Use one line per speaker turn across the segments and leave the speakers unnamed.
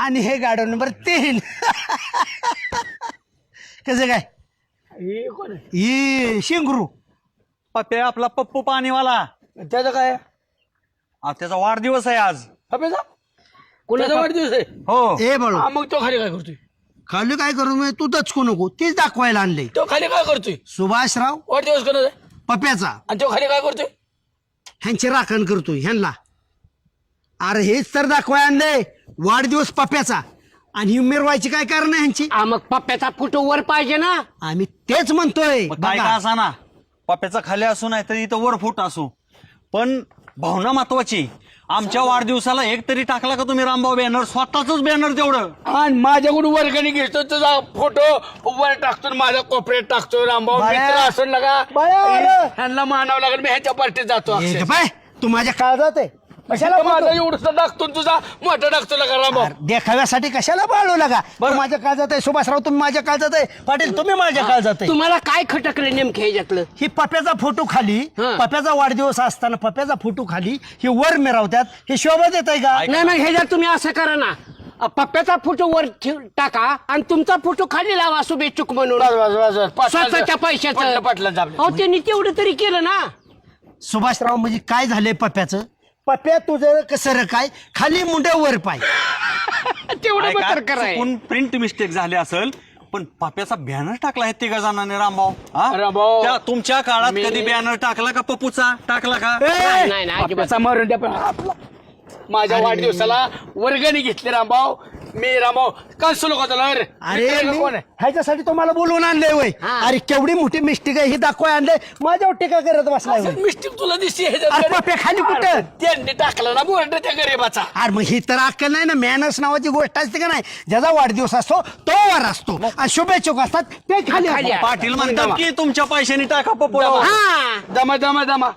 आणि हे गाडो नंबर तीन. कसं काय?
हे कोण आहे?
ही शेंगरू.
पप्प्या आपला पप्पू पाणीवाला.
त्याचं काय?
त्याचा वाढदिवस आहे आज.
हपेचा कोणाचा वाढदिवस आहे?
हो.
बाळू.
हा, मग तो खाली काय करतोय?
खाली काय करू मी? तू दचकू नको. तेच दाखवायला आणले
तो खाली काय करतोय?
सुभाषराव
वाढदिवस कोणाचा आहे?
पप्याचा
आणि तो खाली काय करतोय?
ह्यांची राखण करतोय ह्यांना. अरे हेच तर दाखवाय आणले वाढदिवस पप्याचा आणि ही मिरवायची काय कारण आहे ह्यांची?
आ, मग पप्प्याचा फोटो वर पाहिजे ना.
आम्ही तेच म्हणतोय.
मग काय
बघा.
का असा ना? पप्प्याचा खाली असू नाही तर इथं वर फूट असू. पण भावना महत्वाची. आमच्या वाढदिवसाला एक तरी टाकला का तुम्ही रामभाऊ बॅनर? स्वतःच बॅनर तेवढं.
आणि माझ्याकडून वर्गणी घेतो तुझा फोटो वर टाकतो आणि माझ्या कोपऱ्यात टाकतो. रामभाऊ. मित्र असून लगा. ह्यांना मानावं लागेल मी ह्याच्या पार्टीत जातो
ए. तू माझ्या काळजात आहे. कशाला
माझा
बाळू?
एवढं टाकतो आणि तुझा. मोठा टाकतो लगा रामभाऊ
अरे, देखाव्यासाठी कशाला बाळू लागा बरं. माझ्या काळजात आहे सुभाषराव तुम्ही माझ्या काळजात आहे. पाटील तुम्ही माझ्या काळजात आहे.
तुम्हाला काय खटकलं नेमकं ह्याच्यातलं
ही पप्याचा फोटो खाली
हा.
पप्याचा वाढदिवस असताना पप्याचा फोटो खाली हे वर मिरवतात हे शोभा देत आहे का?
नाही नाही ह्याच्यात तुम्ही असं करा ना. अ, पप्प्याचा फोटो वर ठेव- टाका आणि तुमचा फोटो खाली लावा शुभेच्छुक म्हणून. स्वतःच्या पैशाचं.
पाटलं-.
अहो त्यांनी तेवढं तरी केलं ना.
सुभाषराव म्हणजे काय झालंय पप्याचं? पप्या तुझं कसं काय? खाली मुंडे वर पाय.
तेवढं कराय
चुकून प्रिंट मिस्टेक झाली असेल पण पप्प्याचा बॅनर टाकला आहे तिघा जणांनी रामभाऊ. हा?
रामभाऊ.
त्या तुमच्या काळात
मी-
कधी बॅनर टाकला का पप्पूचा? टाकला का?
नाही नाही अजिबात.
माझ्या वाढदिवसाला वर्गणी घेतली रामभाऊ. मी रामभाऊ कंस लोक
अरे मी-
कोण आहे
ह्याच्यासाठी तुम्हाला बोलवून आणलंय वय.
हा.
अरे केवढी मोठी मिस्टेक आहे ही दाखवाय आणलंय. माझ्यावर टीका करत बसलाय.
मिस्टेक तुला दिसते
अरे खाली कुठं?
त्यांनी टाकलं ना बोर्ड त्या गरीबाचा.
अरे मग ही तर अक्कल नाही ना मॅनर्स नावाची गोष्ट असते का नाही? ज्याचा वाढदिवस असतो तो वर असतो. आणि शुभेच्छुक असतात ते खाली
खाली
असतात.
पाटील म्हणतात की तुमच्या पैशाने टाका पप्पूला
हा.
दमा दमा दमा.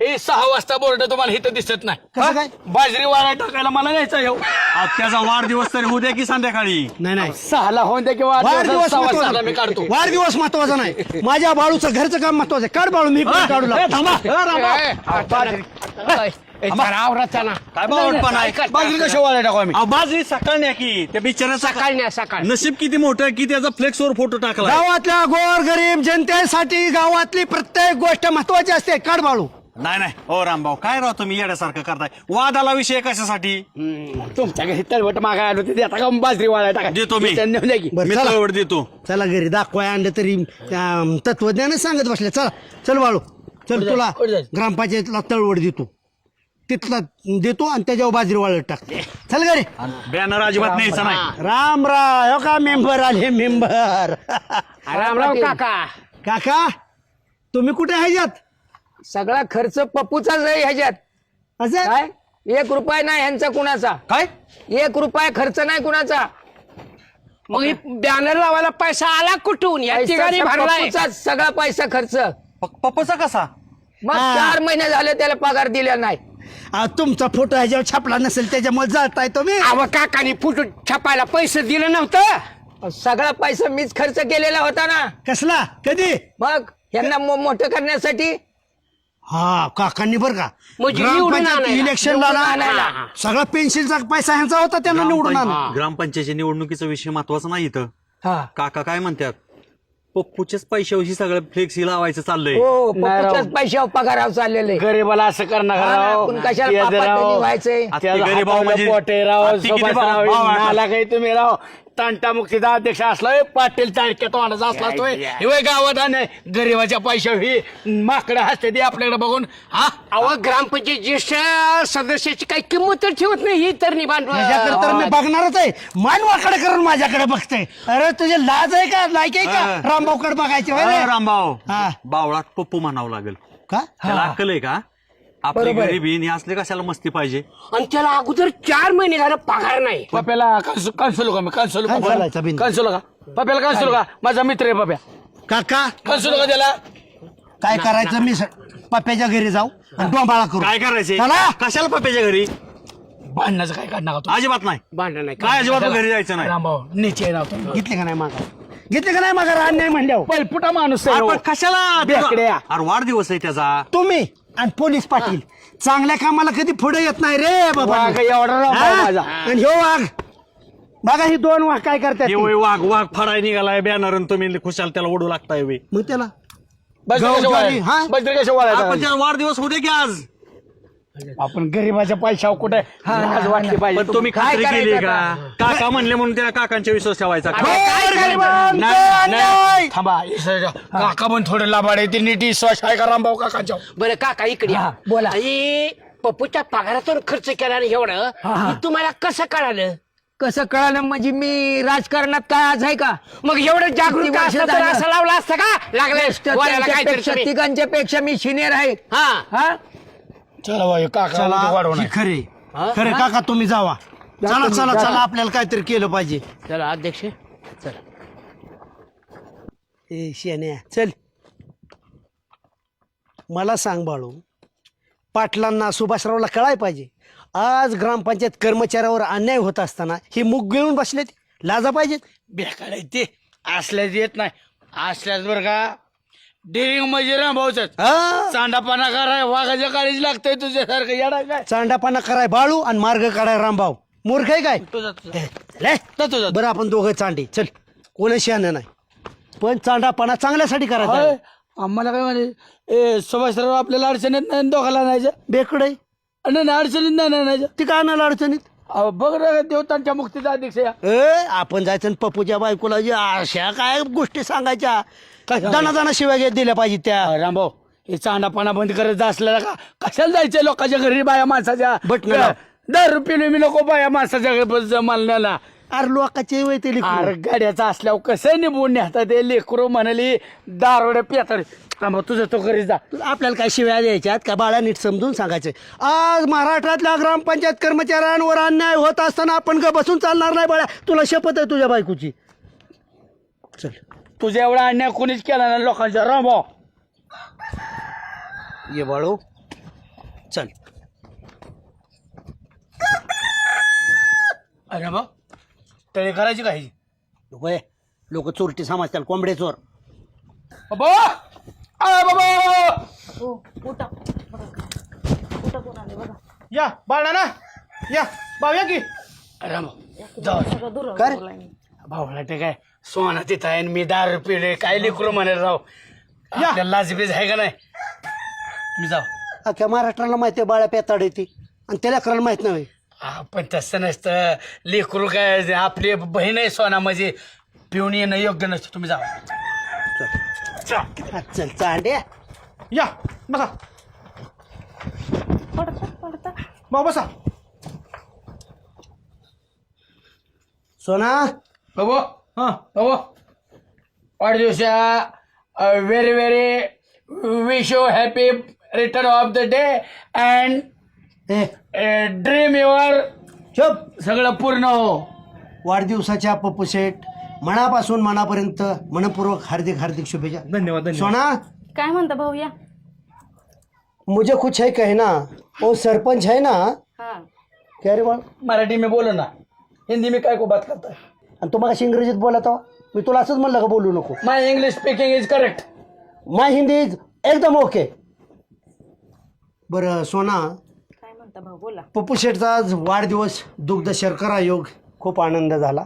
हे सहा वाजता बोर्ड तुम्हाला इथं दिसत नाही.
कसं काय?
बाजरी वाळा टाकायला मला न्यायचा येऊ
आज त्याचा वाढदिवस तरी होऊ द्या की संध्याकाळी?
नाही नाही.
सहाला होऊन द्या किंवा
वाढदिवस
सहा वाजता मी
महत्त्वाचा
काढतो.
वाढदिवस महत्त्वाचा नाही. माझ्या बाळूचं घरचं काम महत्वाचं आहे. काढ बाळू मी पण काढू
ए,
लागतो.
थांबा. ए, रामभाऊ.
ए, जरा आवराचा ना.
काय बावटपण आहे?
बाजरी कशा वाळा टाकू आम्ही?
अहो, बाजरी सकाळ न्या की. त्या बिचाऱ्याचा
सकाळ सकाळ.
नशीब किती मोठं की त्याचा फ्लेक्सवर फोटो टाकला
गावातल्या गोर गरीब जनतेसाठी गावातली प्रत्येक गोष्ट महत्वाची असते. काढ बाळू.
नाही नाही. हो रामभाऊ. काय राव तुम्ही येड्यासारखं करताय? वादाला विषय कशासाठी?
तुमच्या घरी तलवट मागाय आलो ते आता का बाजरी वाळा टाका?
देतो मी.
त्यांनी की.
बरं
मी
चला.
तळवट देतो.
चला घरी दाखवाय आणलं तरी अं, तत्वज्ञान सांगत बसले. चला चल बाळू चल तुला
जायचं? कुठं जायचं?
ग्रामपंचायतला तळवड देतो. तिथला देतो आणि त्याच्यावर बाजरी वाळत टाकते. चल घरी.
बॅनर अजिबात न्यायचा नाही.
राम. राम हो का मेंबर आले मेंबर?
राम राम काका.
काका तुम्ही कुठे ह्याच्यात
सगळा खर्च पप्पूचाच आहे ह्याच्यात.
असं?
काय? एक रुपया नाही ह्यांचा कुणाचा.
काय?
एक रुपया खर्च नाही कुणाचा.
मग बॅनर लावायला पैसा आला कुठून? या ठिकाणी
पैसा
भरलाय.
पप्पूचाच सगळा पैसा खर्च.
प- पप्पूचा कसा?
मग
हा.
चार महिने झाले त्याला पगार दिला नाही.
तुमचा फोटो ह्याच्यावर छापला नसेल त्याच्यामुळे जाताय तुम्ही.
अव काकानी फोटो छापायला पैसे दिलं नव्हतं.
सगळा पैसा मीच खर्च केलेला होता ना.
कसला? कधी?
मग यांना मो- मोठं करण्यासाठी
हा काकांनी बर का
म्हणजे निवडून
ग्रामपंचायत
आणायला.
निवडून.
सगळा पेन्सिलचा पैसा ह्यांचा होता त्यांना निवडून आणला
ग्रामपंचायतीच्या निवडणुकीचा विषय महत्त्वाचा नाही इथं
हा
काका काय म्हणतात पप्पूच्याच पैशावशी सगळं फ्लेक्स लावायचं चाललंय
हो
नाही राव.
पप्पूच्याच पैशावर पगारावर चाललेले
गरीबाला असं करणार
हा ना,
राव.
आपण कशाला
ते राव.
गरीब भाऊ म्हणजे-
पोटे राव
आता किती भाऊ-
सुभाषराव
भाऊ आहे.
नाला काही तुम्ही राव तांटा मुक्तीचा अध्यक्ष असलाय पाटील चाळक्या तोंडाचा असला तोय हे गावात आणि गरीबाच्या पैशावर ही माकडं हसते ते आपल्याकडे बघून. हा?
अव ग्रामपंचायत ज्येष्ठ सदस्याची काही किंमत तर ठेवत नाही ही तर
माझ्याकडे तर मी बघणारच आहे. मानवाकडे करून माझ्याकडे बघते अरे तुझे लाज आहे का? लायक आहे. का? रामभाऊकडे बघायचे होय
अ,
रे?
रामभाऊ
हा.
बावळात पप्पू म्हणावं लागेल.
का?
त्याला अक्कल आहे का? आपली
बरोबर. आहे.
गरिबी आणि असले कशाला मस्ती पाहिजे?
आणि त्याला अगोदर चार महिने झालं पगार नाही.
पप्याला कन्सोलो का मी कन्सोलो
कन्सोलायचा बिन.
कन्सोलो का पप्याला कन्सोलो का माझा मित्र आहे पप्या.
काका.
कन्सोलो का त्याला.
काय करायचं? मी स- पप्प्याच्या घरी जाऊ आणि डोंबाळा करू.
काय करायचे?
चला.
कशाला पप्प्याच्या घरी?
भांडणाचं काय काढणार का
अजिबात नाही.
भांडण नाही
काय अजिबात घरी जायचं नाही.
रामभाऊ नीचे.
घेतले का नाही मागा? घेतले का नाही मागा अन्याय म्हणल्यावर
पलपुटा माणूस आहे हो.
कशाला
बेकड्या.
अरे वाढदिवस आहे त्याचा
तुम्ही आणि पोलीस पाटील चांगल्या कामाला कधी पुढे येत नाही रे बाबा
वाघ एवढा राव
हा?
माझा
आणि ह्यो वाघ बघा ही दोन वाघ काय करतात
हे
ते.
वय वाघ वाघ फडाय निघालाय बॅनर तुम्ही खुशाल त्याला ओढू लागताय वे
मग त्याला
बजरी कशा
गवजारी, हा?
वळायचं? बजरी कशा वळायचं?
आपण त्याला वाढदिवस होते की आज
आपण गरीबाच्या पैशावर कुठे लाज वाटली पाहिजे.
पण तुम्ही खात्री
काय
केली का? काका म्हणले म्हणून त्या काकांच्या विश्वास ठेवायचा.
गरिबांचं
नाही, नाही.
थांबा काका पण थोडे लाभाड आहे. ते नीट विश्वास आहे का रामभाऊ काकांच्या
बरं काका इकडे या.
बोला.
पप्पूच्या पगारातून खर्च केला ना एवढं हे तुम्हाला कसं कळालं?
कसं कळालं? म्हणजे मी राजकारणात काय आज आहे का?
मग एवढं जागृत
किती वर्ष
असतं तर
झालं?
असं लावलं असतं का? लागले वऱ्याला काहीतरी
त्यांच्यापेक्षा
तुम्ही.
तिघांच्या पेक्षा मी सिनियर आहे.
हा.
हा?
चला भाई काका
चला
वाढवून
ही खरे. खरे काका तुम्ही जावा. चला चला चला आपल्याला काहीतरी केलं पाहिजे.
चला अध्यक्ष. चला.
ए शेण्या चल. मला सांग बाळू पाटलांना सुभाषरावला कळाय पाहिजे. आज ग्रामपंचायत कर्मचाऱ्यावर अन्याय होत असताना ही मुग गिळून बसलेत. लाजा पाहिजेत.
बेकार आहे ते असल्याच येत नाही. असल्याच बरं का डेरिंग म्हणजे रामभाऊच
हा?
चांडापाना कराय वाघाच्या काळीच लागतंय तुझ्यासारखं येडा काय?
चांडापाना कराय बाळू आणि मार्ग काढाय रामभाऊ. मूर्ख आहे काय?
तुझा तुझा
ले.
जातो, जातो.
बरं आपण दोघं चांडे. चल कोणी शहाणं नाही. पण चांडापाना चांगल्यासाठी करायचा
होय, आम्हाला काय म्हणे ए सुभाषराव आपल्याला अडचणीत नाही दोघाला नाही
बेकडे.
नाही अडचणीत नाही नाही, नाही
ती काय आणायला अडचणीत?
अहो, बघ रे देवतांच्या मुक्तीचा
ए आपण जायचं आणि पप्पूच्या बायकोला अशा काय गोष्टी सांगायच्या? दाना दाना शिवाय घेत दिल्या पाहिजे त्या.
अ, रामभाऊ हे चांडापाना बंद करायचं असलेला का? कशाला जायचंय लोकांच्या घरी बाया माणसाच्या?
बटणं लाव.
दर रुपये मी नको बाया माणसाच्या घरी जमालण्याला
अरे लोकाचे वय ते.
अरे गाड्याचा असल्यावर कसं निभून नेहतात ते लेकरू म्हणाली दारोड्या पियातर रामभाऊ तुझं तो घरी जा.
आपल्याला काय शिव्या द्यायच्यात? का बाळा नीट समजून सांगायचं. आज महाराष्ट्रातल्या ग्रामपंचायत कर्मचाऱ्यांवर अन्याय होत असताना आपण का बसून चालणार नाही बाळा. तुला शपथ आहे तुझ्या बायकोची. चल.
तुझ्या एवढा अन्याय कोणीच केला ना लोकांच्या रामभाऊ
ये बाळू. चल.
अरे भाऊ तळे करायची काही
लोक चोरटी समजतात कोंबडे चोर
बाबा अरे बाबा.
या बाळा ना. या भाऊ या की.
भाऊ जाऊ
कर.
भाऊला ते काय सोना तिथं आहे आणि मी दारू पिले काय लेकरू म्हणे राव? आपल्याला लाजबीज आहे का नाही? मी जाऊ.
अख्ख्या महाराष्ट्राला माहिती आहे बाळा पेताड येते आणि त्याला करायला माहीत नाही.
हा, पण तसं नसतं. लेकरू काय आपली बहीण आहे सोना म्हणजे पिऊन येणं योग्य नसतं. तुम्ही जावा
हा, चल चांड्या
या बसा. भाऊ बसा.
सोना.
बाबू
हा
बाबू. वाढदिवसा very very wish you happy return of the day and
a.
Dream your
चुप
सगळं पूर्ण हो.
वाढदिवसाच्या पप्पू शेठ. मनापासून मनापर्यंत मनपूर्वक हार्दिक हार्दिक शुभेच्छा.
धन्यवाद धन्यवाद.
सोना?
काय म्हणता भाऊ या?
मुझे कुछ है कहना. वो सरपंच है ना?
हा.
क्या रे बाळ?
मराठी में बोलो ना. हिंदी में काय को बात करता है
आणि तू मला इंग्रजीत बोलत हो मी तुला असंच म्हणलं का बोलू नको?
My English speaking is correct
my Hindi is एकदम ओके बरं सोना.
काय म्हणता भाऊ? बोला.
पप्पू शेठचा आज वाढदिवस दुग्ध शर्करा योग खूप आनंद झाला.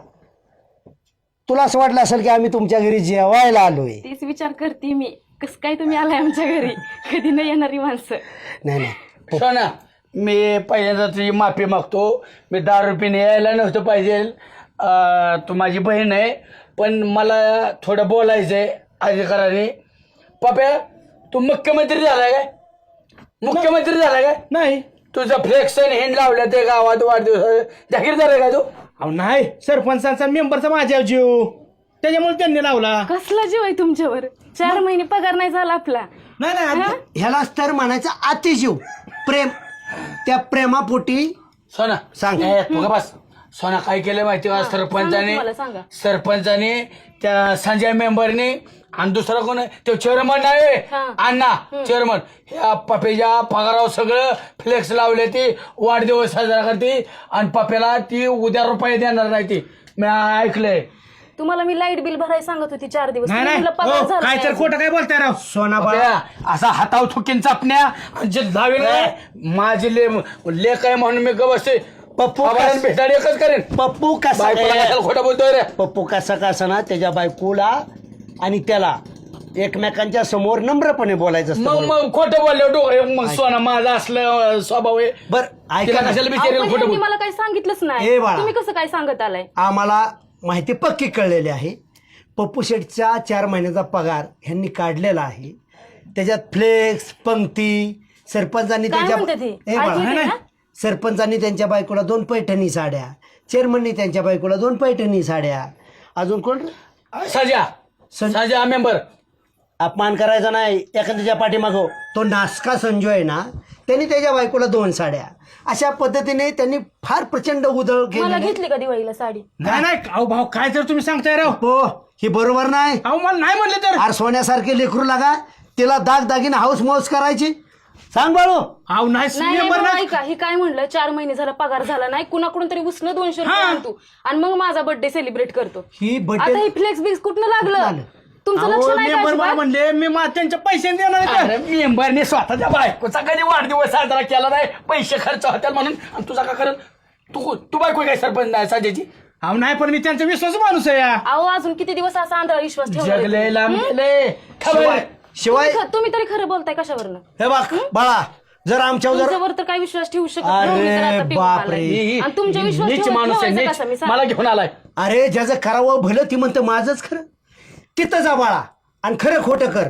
तुला असं वाटलं असेल की आम्ही तुमच्या घरी जेवायला आलोय?
तेच विचार करते मी. कस काय तुम्ही आलाय आमच्या घरी? कधी नाही येणारी माणसं.
नाही नाही.
सोना मी पहिल्यांदा तुझी माफी मागतो. मी दारू पिणे यायला नव्हतं पाहिजे. अं, तू माझी बहीण आहे. पण मला थोडं बोलायचं आहे अधिकाराने पप्या तू मुख्यमंत्री झालाय काय? मुख्यमंत्री झालाय काय?
नाही.
तुझं फ्लेक्स आणि हेंड लावलं ते गावात वाढदिवस जाहीरदार आहे का तू?
अहो नाही सरपंचांचा मेंबरचा माझ्या जीव. त्याच्यामुळे त्यांनी लावला.
कसला जीव आहे तुमच्यावर? चार महिने पगार नाही झाला आपला.
नाही नाही
हा?
ह्यालाच तर म्हणायचं अतिजीव. प्रेम. त्या प्रेमापोटी
सोना
सांग.
ए, तू का बस. सोना काय केलं माहिती का? सरपंचाने
तुम्हाला सांगा.
सरपंचाने त्या संजय मेंबरने आणि दुसरा कोण आहे? तो चेअरमन आहे.
हा.
अण्णा चेअरमन ह्या पपेच्या पगारावर सगळं फ्लेक्स लावले ते वाढदिवस साजरा करते आणि पप्याला ती उद्या रुपये देणार नाही ती. मी ऐकलंय.
तुम्हाला मी लाइट बिल भरायला सांगत होती चार दिवस.
नाही
तुम्ही
नाही.
म्हणलं पगार
हो,
झाला
काय तर. खोटं काय बोलताय राव?
सोना बाळा.
पप्या, असा हातावर थुकीन चापण्या आणि जे काय माझी ले लेख आहे म्हणून मी ग बसते
पप्पू कस-
एकच करेन.
पप्पू कसा
बायकोला कशाला खोटं बोलतोय रे.
पप्पू कसा कसा ना त्याच्या बायकोला आणि त्याला एकमेकांच्या समोर नम्रपणे बोलायचं असतं
मग
म्हणून.
मग खोटं बोलले डोळे मग सोना माझा असलं स्वभाव आहे.
बर
तिला
ऐका ना.
कशाला
अहो,
बिचारेल
पण
खोटं
ह्यांनी
बोल
मला काही सांगितलंच
ए
नाही
बाळा.
तुम्ही कसं काय सांगत आलाय?
आम्हाला माहिती पक्की कळलेली आहे. पप्पू शेठचा चार महिन्याचा पगार ह्यांनी काढलेला आहे. त्याच्यात फ्लेक्स पंक्ती सरपंचांनी
काय
त्यांच्या
म्हणते ते?
ए बाळा,
ऐकलं ते
नाही,
ना?
नाही. सरपंचांनी त्यांच्या बायकोला दोन पैठणी साड्या चेअरमननी त्यांच्या बायकोला दोन पैठणी साड्या. अजून कोण?
सजा
सं-
सजा मेंबर.
अपमान करायचा नाही एखाद्याच्या पाठीमागो. तो नासका संजू आहे ना त्यांनी त्याच्या बायकोला दोन साड्या. अशा पद्धतीने त्यांनी फार प्रचंड उधळ
मला
केली
घेतली का दिवाळीला साडी?
नाही नाही अहो भाऊ काय तर तुम्ही सांगताय राव.
हो ही बरोबर नाही.
अहो मला नाही म्हणले तर.
आर सोन्यासारखे लेकरू लागा तिला दाग दागिने हाऊस मौस करायची. सांग बाळू.
अहो नाही
नाही ऐका हे काय म्हणलं? चार महिने झाला पगार झाला नाही कुणाकडून तरी उसनं दोनशे रुपये आणतो. आणि मग माझा बर्थडे सेलिब्रेट करतो.
ही
आता
बड्डे
ही फ्लेक्स बिक्स कुठनं लागलं. तुमचं लक्ष
अहो
नाही का
मेंबर मला
अजिबात?
म्हणले मी मा त्यांच्या पैसे देणार नाही तर.
अरे मेंबरने स्वतःच्या बायकोचा कधी वाढदिवस साजरा केला नाही? पैसे खर्च होतील म्हणून. आणि तुझा का करत तू तू बायको काय सरपंच नाही सजाची?
अहो नाही पण मी त्यांचा विश्वास माणूस आहे या.
अहो अजून किती दिवस असा आंधळा विश्वास ठेवणार आहे?
जगले खबर
शिवाय
तुम्ही ख- तुम्ही तरी खरं बोलताय कशावरनं?
हे बघ बाळा जर आमच्यावर जर
तुमच्यावर तर काही विश्वास ठेवू शकत नाही. मी तर
अरे
आता पिऊन
बापरे.
आलाय. आणि तुमच्या विश्वास
नीच
ठेवा-
माणूस आहे
ठेवायचा
नीच.
कसा? मी सांग
मला घेऊन आलाय.
अरे ज्याचं करावं भलं ती म्हणतं माझंच खरं. तिथं जा बाळा आणि खरं खोटं कर.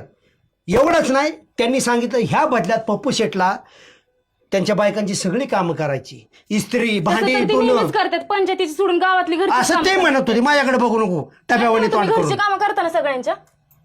एवढंच नाही त्यांनी सांगितलं ह्या बदल्यात पप्पू शेटला त्यांच्या बायकांची सगळी कामं करायची. इस्त्री
तसं
भांडी
तर ते
धुणं
नेहमीच करतात. पंचायतीची सोडून गावातली घरची
असं
कामं
ते
करतात.
म्हणत होते माझ्याकडे बघू नको. टप्यावाने
तुम्ही
तोंड
घरची
करून
कामं करताना सगळ्यांच्या?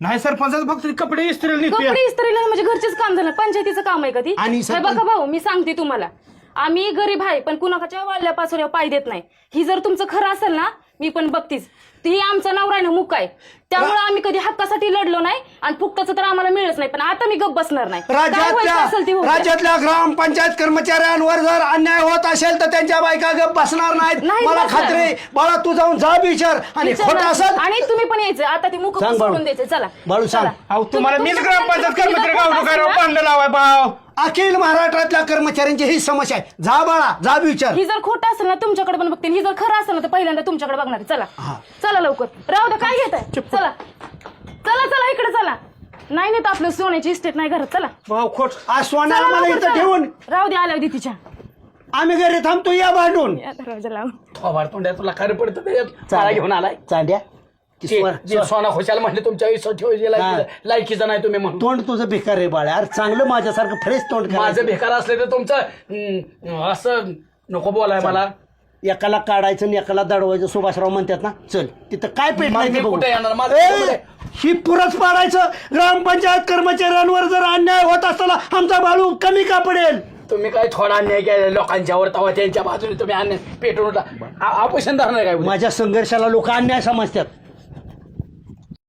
नाही सरपंचाचं फक्त कपडे इस्त्री निघते.
कपडे इस्त्रीला म्हणजे घरचेच काम झालं. पंचायतीचं काम आहे का ती?
आणि
हे
सरपंच-
बघा भाऊ मी सांगते तुम्हाला. आम्ही गरीब आहे पण कुणाच्या वाल्यापासून पाय देत नाही. ही जर तुमचं खरं असेल ना मी पण बघतीच. ती आमचा नवरा आहे ना मुक आहे. त्यामुळे आम्ही कधी हक्कासाठी लढलो नाही आणि फुकटाचं तर आम्हाला मिळच नाही पण आता मी गप बसणार नाही काय व्हायचं असेल ते
राज्यातल्या
होऊ द्या.
राज्यातल्या ग्रामपंचायत कर्मचाऱ्यांवर जर अन्याय होत असेल तर त्यांच्या बायका गप बसणार नाहीत
नाही
मला
बसणार.
खात्री आहे. बाळा तू जाऊन जा विचार आणि
विचारणार.
खोटं असेल
आणि तुम्ही पण यायचं आता ती मुख
सांग बाळू.
सोडून द्यायचं चला
बाळू सांग.
चला.
अहो तुम्हाला
तुम्ही-
मीच
तुमच्या
ग्रामपंचायत कर्मचारी लावाय भाव
अखिल महाराष्ट्रातल्या कर्मचाऱ्यांची ही समस्या आहे जा बाळा जा विचार
ही जर खोटं असेल ना तुमच्याकडे पण बघते ही जर खरं असेल ना तर पहिल्यांदा तुमच्याकडे बघणार आहे. चला चला लवकर राहू द्या काय घेताय चला चला. चला इकडे चला. नाही नाही तर आपलं सोन्याची इस्टेट नाही घरात. चला.
भाऊ खोट.
आज
चला
मला
लवकर,
इथं
चला.
ठेवून.
राहू द्या आल्या तिच्या.
आम्ही घरी थांबतो या भांडून.
या दरवाजा लावून.
थोबाड तोंड्या तुला खरं पडतं ते? मला घेऊन आलाय?
चांड्या ती
जे
स्वर-
जे सोना खुशाल म्हणले तुमच्या विश्वास ठेवायची लायकी- लायकीचा नाही तुम्ही म्हणून.
तोंड तुझं बेकार आहे बाळा. अरे चांगलं माझ्यासारखं फ्रेश तोंड
माझं
करायचं.
बेकार असले तर तुमचं असं नको बोलाय मला.
एकाला काढायचं आणि एकाला दडवायचं सुभाषराव म्हणतात ना चल तिथं काय पेट
मग
नाही
मी
ते बघू.
कुठे येणार? माझं
ए,
कुठे?
ही पुरच पाडायचं ग्रामपंचायत कर्मचाऱ्यांवर जर अन्याय होत असताना आमचा बाळू कमी का पडेल
तुम्ही काय थोडा अन्याय केला लोकांच्यावर तेव्हा त्यांच्या बाजूने तुम्ही अन्याय पेटून उठला. आ- ऑपरेशन धरणार काय उद्या?
माझ्या संघर्षाला लोक अन्याय समजतात